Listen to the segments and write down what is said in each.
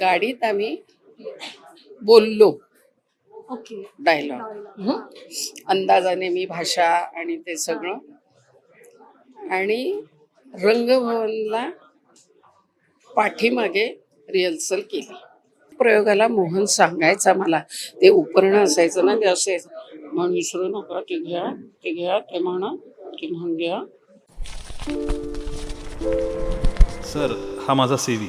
गाडीत आम्ही बोललो. ओके. डायलॉग. अंदाजाने मी भाषा आणि ते सगळं. आणि रंगभवनला पाठीमागे रिहर्सल केली. प्रयोगाला मोहन सांगायचा मला. ते उपरणं असायचं ना ते असायचं. म्हणून विसरू नका ते घ्या ते घ्या ते म्हणा ते म्हणून घ्या. सर हा माझा सेवी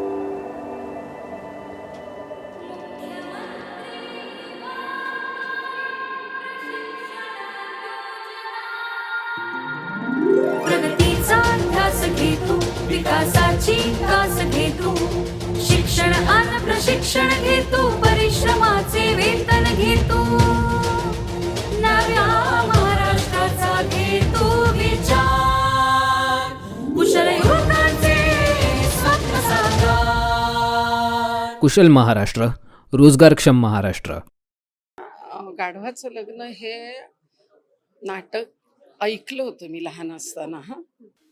आणि प्रशिक्षण घे तू परिश्रमाचे वेतन घे तू नव्या महाराष्ट्राचा घे तू विचार. कुशल युवकांचे स्वप्न साकार. कुशल महाराष्ट्र रोजगारक्षम महाराष्ट्र. गाढवाचं लग्न हे नाटक ऐकलं होतं मी लहान असताना हा.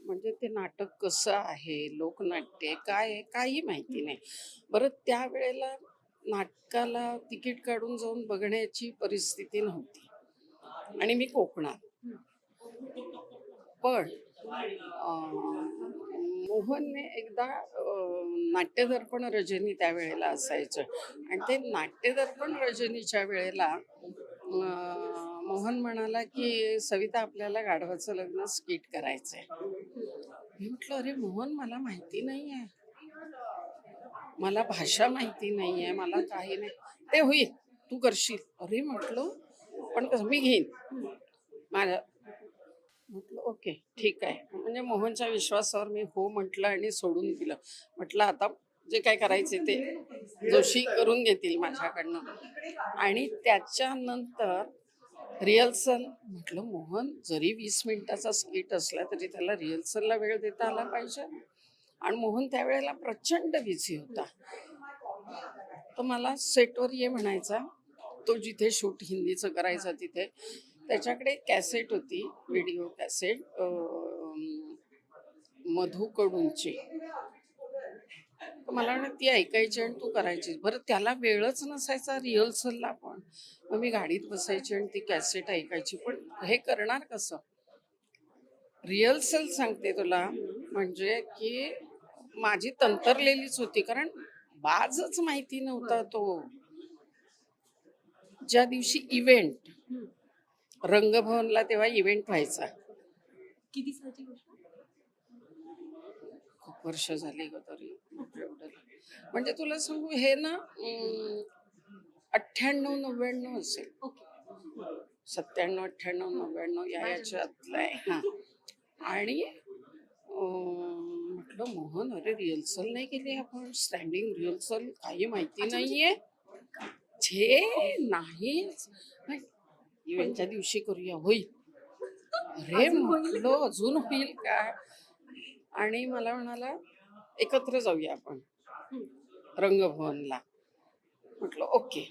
म्हणजे ते नाटक कसं आहे लोकनाट्य काय आहे काही माहिती नाही. बरं त्यावेळेला नाटकाला तिकीट काढून जाऊन बघण्याची परिस्थिती नव्हती. आणि मी कोकणात. पण मोहनने एकदा नाट्यदर्पण रजनी त्यावेळेला असायचं. आणि ते नाट्यदर्पण रजनीच्या वेळेला मोहन म्हणाला की सविता आपल्याला गाढवाचं लग्न स्किट करायचंय. मी म्हटलं अरे मोहन मला माहिती नाही आहे मला भाषा माहिती नाही आहे मला काही नाही. ते होईल तू करशील. अरे म्हटलं पण कसं मी घेईन. माझ्या म्हटलं ओके ठीक आहे. म्हणजे मोहनच्या विश्वासावर मी हो म्हटलं आणि सोडून दिलं. म्हटलं आता जे काय करायचे ते जोशी करून घेतील माझ्याकडनं. आणि त्याच्यानंतर रिहर्सल म्हटलं मोहन जरी वीस मिनिटाचा स्किट असला तरी त्याला रिहर्सलला वेळ देता आला पाहिजे. आणि मोहन त्यावेळेला प्रचंड बिझी होता. तो मला सेटवर ये म्हणायचा तो जिथे शूट हिंदीचं करायचा तिथे. त्याच्याकडे कॅसेट होती व्हिडिओ कॅसेट मधुकडूंची मला वाटलं ती ऐकायची आणि तू करायची बरं त्याला वेळच नसायचा रिहर्सलला पण. मग मी गाडीत बसायची आणि ती कॅसेट ऐकायची. पण हे करणार कसं? रिहर्सल सांगते तुला म्हणजे की माझी तंतरलेलीच होती. कारण बाजच माहिती नव्हता तो. ज्या दिवशी इव्हेंट रंगभवनला तेव्हा इव्हेंट व्हायचा. किती सालची गोष्ट? खूप वर्ष झाली ग तरी. म्हणजे तुला सांगू हे ना अठ्ठ्याण्णव नव्याण्णव असेल. सत्त्याण्णव अठ्ठ्याण्णव नव्याण्णव या याच्यातलं आहे हा. आणि म्हटलं मोहन अरे रिहर्सल नाही केली आपण? स्टँडिंग रिहर्सल काही माहिती नाहीये. छे नाही. इव्हेंटच्या दिवशी करूया होईल. अरे म्हटलं अजून होईल काय आणि मला म्हणाला एकत्र जाऊया आपण. रंगभवनला. म्हटलं ओके.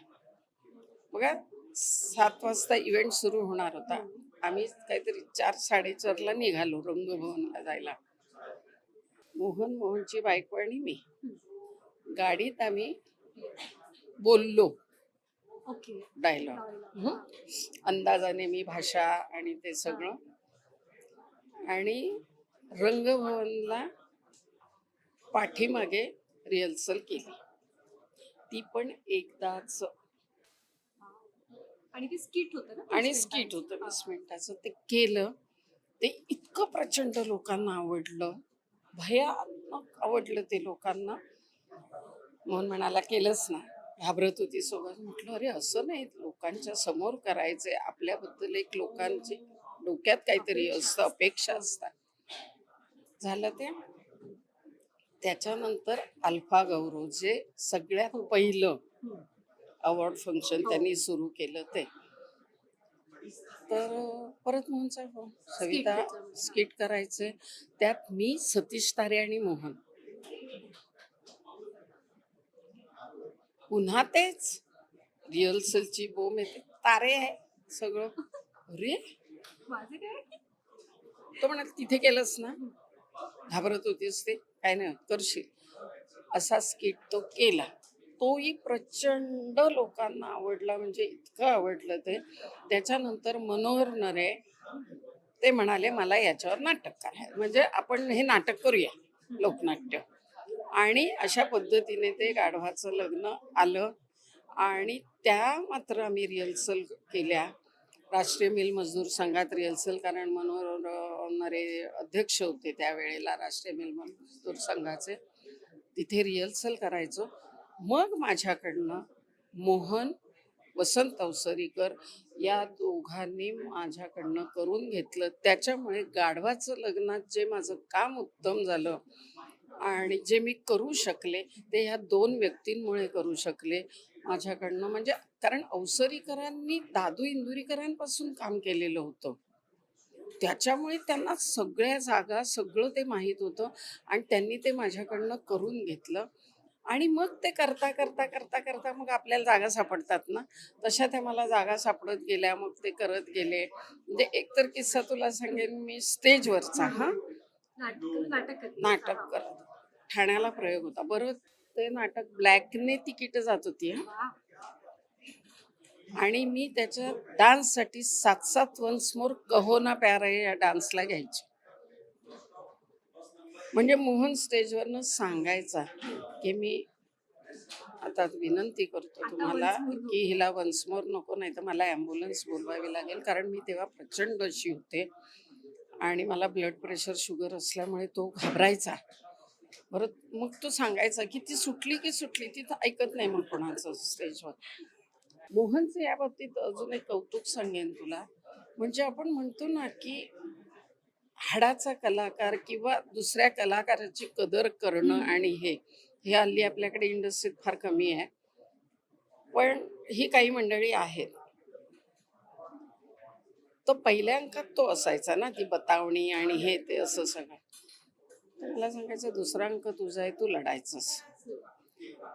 बघा सात वाजता इव्हेंट सुरू होणार होता. आम्ही काहीतरी चार साडेचारला निघालो रंगभवनला जायला. मोहन मोहनची बायको आणि मी. गाडीत आम्ही बोललो. ओके. डायलॉग. अंदाजाने मी भाषा आणि ते सगळं. आणि रंगभवनला पाठीमागे रिहर्सल केली. ती पण एकदाच. आणि ते स्किट होतं ना आणि स्किट होतं वीस मिनिटाचं. ते केलं ते इतकं प्रचंड लोकांना आवडलं भयानक आवडलं ते लोकांना. म्हणून म्हणाला केलंच ना. घाबरत होती सोबत. म्हटलं अरे असं नाही. लोकांच्या समोर करायचंय. आपल्याबद्दल एक लोकांची डोक्यात काहीतरी असतं अपेक्षा असतात. झालं ते. त्याच्यानंतर अल्फा गौरव जे सगळ्यात पहिलं अवॉर्ड फंक्शन त्यांनी सुरू केलं ते. तर परत मोहनचा फोन सविता स्किट करायचे. त्यात मी सतीश तारे आणि मोहन. पुन्हा तेच. रिहर्सलची बोम येते. तारे आहे सगळं. अरे! तो म्हणाल तिथे केलंस ना? घाबरत होतीस ते. काय नाही करशील. असा स्किट तो केला. तोही प्रचंड लोकांना आवडला म्हणजे इतकं आवडलं ते. त्याच्यानंतर मनोहर नरे ते म्हणाले मला याच्यावर नाटक करायचं म्हणजे आपण हे नाटक करूया लोकनाट्य. आणि अशा पद्धतीने ते गाढवाचं लग्न आलं. आणि त्या मात्र आम्ही रिहर्सल केल्या. राष्ट्रीय मिल मजदूर संघात रिहर्सल कारण मनोहर अं, अध्यक्ष होते त्यावेळेला राष्ट्रीय मिलमजदूर संघाचे तिथे रिहर्सल करायचो. मग माझ्याकडनं मोहन वसंत अवसरीकर या दोघांनी माझ्याकडनं करून घेतलं. त्याच्यामुळे गाढवाचं लग्नात जे माझं काम उत्तम झालं आणि जे मी करू शकले ते ह्या दोन व्यक्तींमुळे करू शकले. माझ्याकडनं म्हणजे कारण अवसरीकरांनी दादू इंदुरीकरांपासून काम केलेलं होतं. त्याच्यामुळे त्यांना सगळ्या जागा सगळं ते माहीत होतं आणि त्यांनी ते माझ्याकडनं करून घेतलं. आणि मग ते करता करता करता करता मग आपल्याला जागा सापडतात ना. तशा त्या मला जागा सापडत गेल्या मग ते करत गेले. म्हणजे एकतर किस्सा तुला सांगेन मी स्टेजवरचा हा. नाटक नाटक. करते. ठाण्याला प्रयोग होता. बरं ते नाटक ब्लॅकने तिकीट जात होती हा. आणि मी त्याच्या डान्ससाठी सात सात वन्स मोर कहो ना प्यार आहे या डान्सला घ्यायची म्हणजे मोहन स्टेजवरनं सांगायचा की मी आता विनंती करतो तुम्हाला. की हिला वन्स मोर नको नाही तर मला ॲम्ब्युलन्स बोलवावी लागेल कारण मी तेव्हा प्रचंड अशी होते आणि मला ब्लड प्रेशर शुगर असल्यामुळे तो घाबरायचा बरं मग तो सांगायचा की ती सुटली की सुटली ती तर ऐकत नाही मग कोणाचं स्टेजवर मोहनचं या बाबतीत अजून एक कौतुक सांगेन तुला. म्हणजे आपण म्हणतो ना की हाडाचा कलाकार किंवा दुसऱ्या कलाकाराची कदर करणं आणि हे हे हल्ली आपल्याकडे इंडस्ट्रीत फार कमी आहे. पण ही काही मंडळी आहेत. तो पहिल्या अंकात तो असायचा ना ती बतावणी आणि हे ते असं सगळं. मला सांगायचं दुसरा अंक तुझा आहे तू लढायचंस.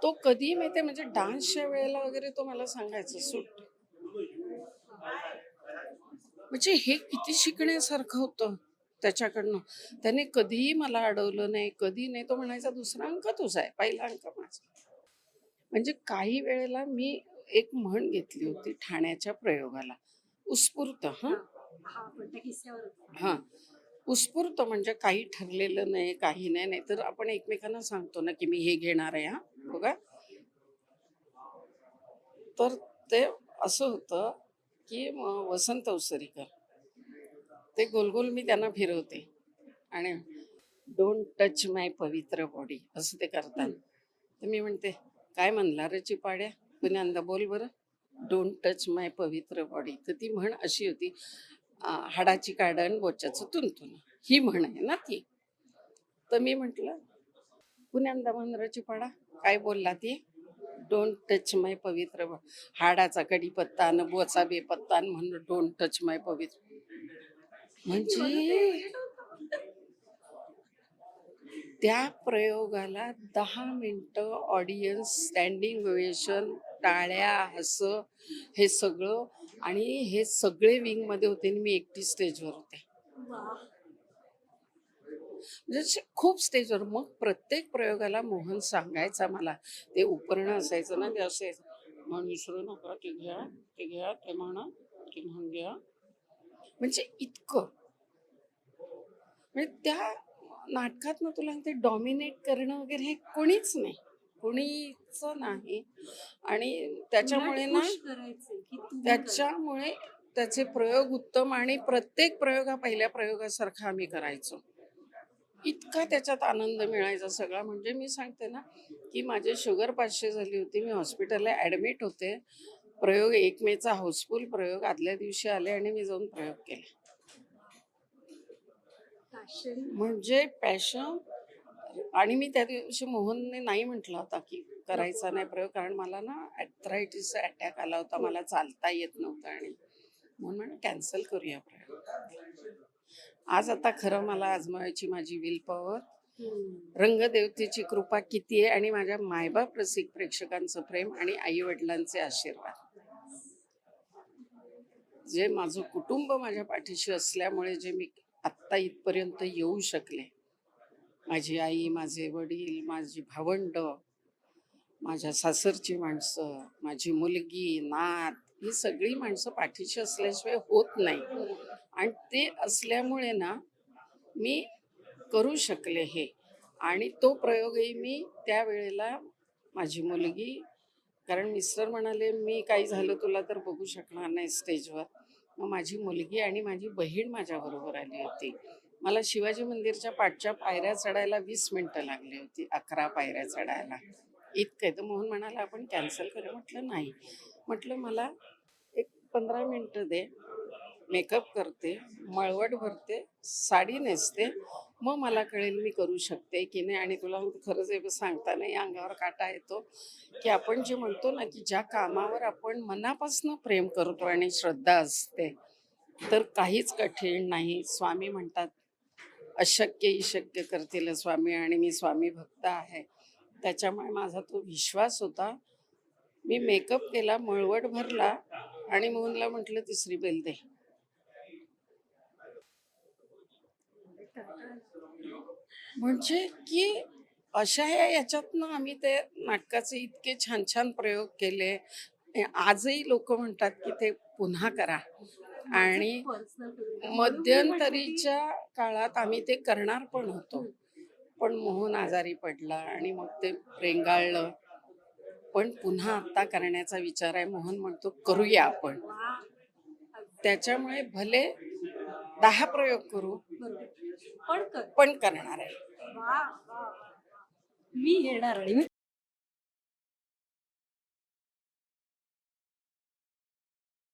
तो कधी माहितीये म्हणजे डान्सच्या वेळेला वगैरे तो मला सांगायचा सूट. म्हणजे हे किती शिकण्यासारखं होतं त्याच्याकडनं. त्याने कधीही मला अडवलं नाही कधी नाही. तो म्हणायचा दुसरा अंक तुझा आहे पहिला अंक माझा. म्हणजे काही वेळेला मी एक म्हण घेतली होती ठाण्याच्या प्रयोगाला. उत्स्फूर्त हां? हा. उत्स्फूर्त म्हणजे काही ठरलेलं नाही काही नाही. नाही तर आपण एकमेकांना सांगतो ना की मी हे घेणार आहे हा. बघा. तर ते असं होतं की वसंत अवसरीकर ते गोलगोल मी त्यांना फिरवते. आणि डोंट टच माय पवित्र बॉडी असं ते करतात. तर मी म्हणते काय म्हणला रे चिपाड्या? पुण्यांदा बोल बरं? डोंट टच माय पवित्र बॉडी तर ती म्हण अशी होती हाडाची काढण बोच्याचं तुंतुन. ही म्हण आहे ना ती. तर मी म्हटलं पुण्यांदा मंद्राची पाडा काय बोलला ती? डोंट टच माय पवित्र हाडाचा कडीपत्ता न बोचा बेपत्ता न डोंट टच माय पवित्र म्हणजे त्या प्रयोगाला दहा मिनटं ऑडियन्स स्टँडिंग वेशन टाळ्या हस हे सगळं आणि हे सगळे विंगमध्ये होते आणि मी एकटी स्टेजवर होते. म्हणजे असे खूप स्टेजवर मग प्रत्येक प्रयोगाला मोहन सांगायचा मला. ते उपरणं असायचं ना ते असायचं. म्हण विसरू नका ते घ्या ते घ्या ते म्हणा ते म्हण घ्या. म्हणजे इतकं. म्हणजे त्या नाटकात ना तुला ते डॉमिनेट करणं वगैरे हे कोणीच नाही. कोणीच नाही. आणि त्याच्यामुळे ना. त्याच्यामुळे त्याचे प्रयोग उत्तम आणि प्रत्येक प्रयोग हा पहिल्या प्रयोगासारखा आम्ही करायचो. इतका त्याच्यात आनंद मिळायचा सगळा. म्हणजे मी सांगते ना की माझी शुगर पाचशे झाली होती. मी हॉस्पिटलला ॲडमिट होते. प्रयोग एक मेचा हाऊसफुल प्रयोग. आदल्या दिवशी आले आणि मी जाऊन प्रयोग केले. म्हणजे पॅशन आणि मी त्या दिवशी मोहनने नाही म्हटलं होता की करायचा नाही प्रयोग कारण मला ना ॲथरायटिसचा अटॅक आला होता मला चालता येत नव्हतं आणि म्हणून म्हणे कॅन्सल करूया प्रयोग. आज आता खरं मला आजमावायची माझी विल पॉवर. रंगदेवतेची कृपा किती आहे आणि माझ्या मायबाप रसिक प्रेक्षकांचं प्रेम आणि आई वडिलांचे आशीर्वाद. जे माझं कुटुंब माझ्या पाठीशी असल्यामुळे जे मी आत्ता इथपर्यंत येऊ शकले माझी आई माझे वडील माझी भावंड माझ्या सासरची माणसं माझी मुलगी नात ही सगळी माणसं पाठीशी असल्याशिवाय होत नाही. आणि ते असल्यामुळे ना मी करू शकले हे. आणि तो प्रयोगही मी त्यावेळेला माझी मुलगी कारण मिस्टर म्हणाले मी काही झालं तुला तर बघू शकणार नाही स्टेजवर. मग माझी मुलगी आणि माझी बहीण माझ्याबरोबर आली होती. मला शिवाजी मंदिरच्या पाठच्या पायऱ्या चढायला वीस मिनटं लागली होती अकरा पायऱ्या चढायला. इतकं आहे. तर मोहन म्हणाला आपण कॅन्सल करू? म्हटलं नाही. म्हटलं मला एक पंधरा मिनटं दे. मेकअप करते मळवट भरते साडी नेसते. मग मला कळेल मी करू शकते की नाही आणि तुला खरंच हे सांगता नाही अंगावर काटा येतो की आपण जे म्हणतो ना की ज्या कामावर आपण मनापासून प्रेम करतो आणि श्रद्धा असते तर काहीच कठीण नाही. स्वामी म्हणतात अशक्यही शक्य करतील स्वामी आणि मी स्वामी भक्त आहे. त्याच्यामुळे माझा तो विश्वास होता. मी मेकअप केला मळवट भरला आणि मोहनला म्हटलं तिसरी बेल दे. म्हणजे की अशा या याच्यातनं आम्ही ते नाटकाचे इतके छान छान प्रयोग केले. आजही लोक म्हणतात की ते पुन्हा करा. आणि. मध्यंतरीच्या काळात आम्ही ते करणार पण होतो पण मोहन आजारी पडला आणि मग ते रेंगाळलं पण पुन्हा आता करण्याचा विचार आहे मोहन म्हणतो करूया आपण. त्याच्यामुळे भले दहा प्रयोग करू. पण कर पण करणार आहे. मी येणार आणि मी